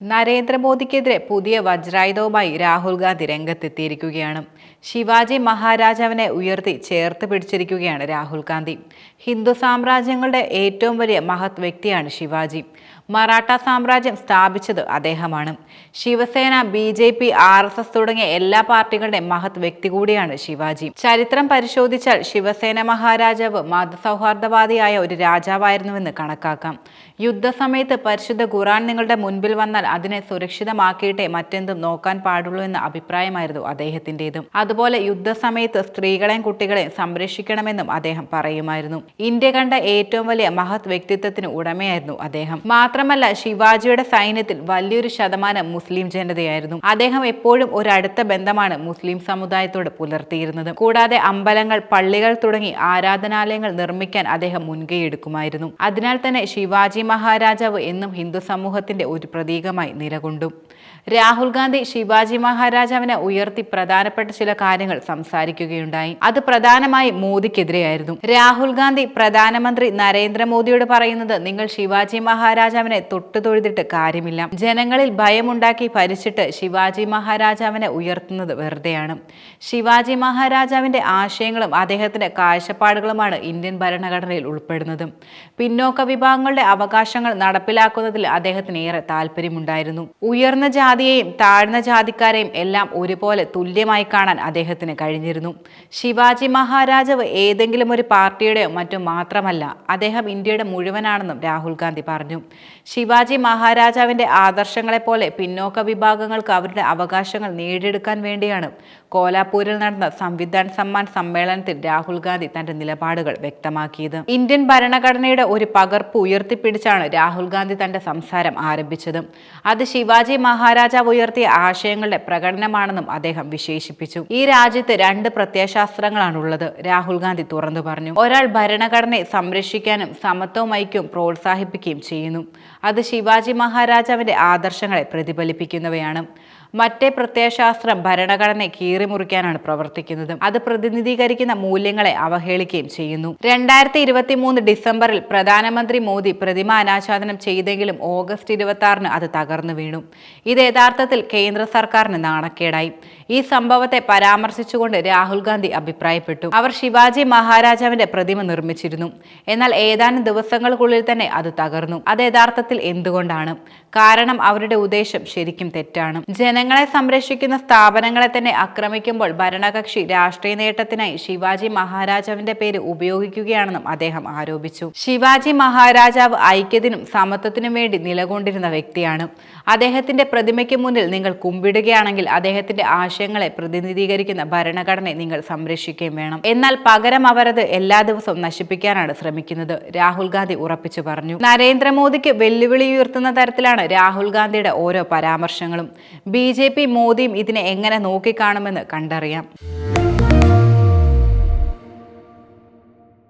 നരേന്ദ്രമോദിക്കെതിരെ പുതിയ വജ്രായുധവുമായി രാഹുൽ ഗാന്ധി രംഗത്തെത്തിയിരിക്കുകയാണ്. ശിവാജി മഹാരാജാവിനെ ഉയർത്തി ചേർത്ത് പിടിച്ചിരിക്കുകയാണ് രാഹുൽ ഗാന്ധി. ഹിന്ദു സാമ്രാജ്യങ്ങളുടെ ഏറ്റവും വലിയ മഹത് വ്യക്തിയാണ് ശിവാജി. മറാഠ സാമ്രാജ്യം സ്ഥാപിച്ചത് അദ്ദേഹമാണ്. Shiv Sena B J P R S S തുടങ്ങിയ എല്ലാ പാർട്ടികളുടെ മഹത് വ്യക്തി കൂടിയാണ് ശിവാജി. ചരിത്രം പരിശോധിച്ചാൽ ശിവസേന മഹാരാജാവ് മതസൗഹാർദ്ദവാദിയായ ഒരു രാജാവായിരുന്നുവെന്ന് കണക്കാക്കാം. യുദ്ധസമയത്ത് പരിശുദ്ധ ഖുറാൻ നിങ്ങളുടെ മുൻപിൽ വന്നാൽ അതിനെ സുരക്ഷിതമാക്കിയിട്ടേ മറ്റെന്തും നോക്കാൻ പാടുള്ളൂ എന്ന അഭിപ്രായമായിരുന്നു അദ്ദേഹത്തിന്റെതും. അതുപോലെ യുദ്ധസമയത്ത് സ്ത്രീകളെയും കുട്ടികളെയും സംരക്ഷിക്കണമെന്നും അദ്ദേഹം പറയുമായിരുന്നു. ഇന്ത്യ കണ്ട ഏറ്റവും വലിയ മഹത് വ്യക്തിത്വത്തിന് ഉടമയായിരുന്നു അദ്ദേഹം. മാത്രമല്ല ശിവാജിയുടെ സൈന്യത്തിൽ വലിയൊരു ശതമാനം മുസ്ലിം ജനതയായിരുന്നു. അദ്ദേഹം എപ്പോഴും ഒരു അടുത്ത ബന്ധമാണ് മുസ്ലിം സമുദായത്തോട് പുലർത്തിയിരുന്നത്. കൂടാതെ അമ്പലങ്ങൾ പള്ളികൾ തുടങ്ങി ആരാധനാലയങ്ങൾ നിർമ്മിക്കാൻ അദ്ദേഹം മുൻകൈയെടുക്കുമായിരുന്നു അതിനാൽ തന്നെ ശിവാജി മഹാരാജാവ് എന്നും ഹിന്ദു സമൂഹത്തിന്റെ ഒരു പ്രതീകമായി നിലകൊണ്ടു. രാഹുൽ ഗാന്ധി ശിവാജി മഹാരാജാവിനെ ഉയർത്തി പ്രധാനപ്പെട്ട ചില കാര്യങ്ങൾ സംസാരിക്കുകയുണ്ടായി. അത് പ്രധാനമായി മോദിക്കെതിരെയായിരുന്നു. രാഹുൽ ഗാന്ധി പ്രധാനമന്ത്രി നരേന്ദ്രമോദിയോട് പറയുന്നത് നിങ്ങൾ ശിവാജി മഹാരാജാവിനെ തൊട്ടു തൊഴുതിട്ട് കാര്യമില്ല. ജനങ്ങളിൽ ഭയമുണ്ടാക്കി ഭരിച്ചിട്ട് ശിവാജി മഹാരാജാവിനെ ഉയർത്തുന്നത് വെറുതെയാണ്. ശിവാജി മഹാരാജാവിന്റെ ആശയങ്ങളും അദ്ദേഹത്തിന്റെ കാഴ്ചപ്പാടുകളുമാണ് ഇന്ത്യൻ ഭരണഘടനയിൽ ഉൾപ്പെടുന്നത്. പിന്നോക്ക വിഭാഗങ്ങളുടെ അവകാശങ്ങൾ നടപ്പിലാക്കുന്നതിൽ അദ്ദേഹത്തിന് ഏറെ താല്പര്യമുണ്ടായിരുന്നു. ഉയർന്ന ജാതിയെയും താഴ്ന്ന ജാതിക്കാരെയും എല്ലാം ഒരുപോലെ തുല്യമായി കാണാൻ അദ്ദേഹത്തിന് കഴിഞ്ഞിരുന്നു. ശിവാജി മഹാരാജാവ് ഏതെങ്കിലും ഒരു പാർട്ടിയുടെയോ മറ്റോ മാത്രമല്ല അദ്ദേഹം ഇന്ത്യയുടെ മുഴുവനാണെന്നും രാഹുൽ ഗാന്ധി പറഞ്ഞു. ശിവാജി മഹാരാജാവിന്റെ ആദർശങ്ങളെപ്പോലെ പിന്നോക്ക വിഭാഗങ്ങൾക്ക് അവരുടെ അവകാശങ്ങൾ നേടിയെടുക്കാൻ വേണ്ടിയാണ് കോലാപൂരിൽ നടന്ന സംവിധാൻ സമ്മാൻ സമ്മേളനത്തിൽ രാഹുൽ ഗാന്ധി തന്റെ നിലപാടുകൾ വ്യക്തമാക്കിയത്. ഇന്ത്യൻ ഭരണഘടനയുടെ ഒരു പകർപ്പ് ഉയർത്തിപ്പിടിച്ചാണ് രാഹുൽ ഗാന്ധി തന്റെ സംസാരം ആരംഭിച്ചത്. അത് ശിവാജി മഹാരാജാവ് ഉയർത്തിയ ആശയങ്ങളുടെ പ്രകടനമാണെന്നും അദ്ദേഹം വിശേഷിപ്പിച്ചു. ഈ രാജ്യത്ത് രണ്ട് പ്രത്യയശാസ്ത്രങ്ങളാണുള്ളത്. രാഹുൽ ഗാന്ധി തുറന്നു പറഞ്ഞു. ഒരാൾ ഭരണഘടനയെ സംരക്ഷിക്കാനും സമത്വം ഐക്യവും പ്രോത്സാഹിപ്പിക്കുകയും ചെയ്യുന്നു. അത് ശിവാജി മഹാരാജാവിന്റെ ആദർശങ്ങളെ പ്രതിഫലിപ്പിക്കുന്നവയാണ്. മറ്റേ പ്രത്യയശാസ്ത്രം ഭരണഘടനയെ കീറിമുറിക്കാനാണ് പ്രവർത്തിക്കുന്നത്. അത് പ്രതിനിധീകരിക്കുന്ന മൂല്യങ്ങളെ അവഹേളിക്കുകയും ചെയ്യുന്നു. രണ്ടായിരത്തി ഇരുപത്തി മൂന്ന് ഡിസംബറിൽ പ്രധാനമന്ത്രി മോദി പ്രതിമ അനാച്ഛാദനം ചെയ്തെങ്കിലും ഓഗസ്റ്റ് ഇരുപത്തി ആറിന് അത് തകർന്നു വീണു. ഇത് യഥാർത്ഥത്തിൽ കേന്ദ്ര സർക്കാരിന് നാണക്കേടായി. ഈ സംഭവത്തെ പരാമർശിച്ചുകൊണ്ട് രാഹുൽ ഗാന്ധി അഭിപ്രായപ്പെട്ടു. അവർ ശിവാജി മഹാരാജാവിന്റെ പ്രതിമ നിർമ്മിച്ചിരുന്നു. എന്നാൽ ഏതാനും ദിവസങ്ങൾക്കുള്ളിൽ തന്നെ അത് തകർന്നു. അത് യഥാർത്ഥത്തിൽ എന്തുകൊണ്ടാണ്? കാരണം അവരുടെ ഉദ്ദേശം ശരിക്കും തെറ്റാണ്. ജനങ്ങളെ സംരക്ഷിക്കുന്ന സ്ഥാപനങ്ങളെ തന്നെ ആക്രമിക്കുമ്പോൾ ഭരണകക്ഷി രാഷ്ട്രീയ നേട്ടത്തിനായി ശിവാജി മഹാരാജാവിന്റെ പേര് ഉപയോഗിക്കുകയാണെന്നും അദ്ദേഹം ആരോപിച്ചു. ശിവാജി മഹാരാജാവ് ഐക്യത്തിനും സമത്വത്തിനും വേണ്ടി നിലകൊണ്ടിരുന്ന വ്യക്തിയാണ്. അദ്ദേഹത്തിന്റെ പ്രതിമയ്ക്ക് മുന്നിൽ നിങ്ങൾ കുമ്പിടുകയാണെങ്കിൽ അദ്ദേഹത്തിന്റെ ആശയങ്ങളെ പ്രതിനിധീകരിക്കുന്ന ഭരണഘടനയെ നിങ്ങൾ സംരക്ഷിക്കുകയും വേണം. എന്നാൽ പകരം അവരത് എല്ലാ ദിവസവും നശിപ്പിക്കാനാണ് ശ്രമിക്കുന്നത് രാഹുൽ ഗാന്ധി ഉറപ്പിച്ചു പറഞ്ഞു. നരേന്ദ്രമോദിക്ക് വെല്ലുവിളി ഉയർത്തുന്ന തരത്തിലാണ് രാഹുൽ ഗാന്ധിയുടെ ഓരോ പരാമർശങ്ങളും. ബി ജെ പി മോദിയും ഇതിനെ എങ്ങനെ നോക്കിക്കാണുമെന്ന് കണ്ടറിയാം.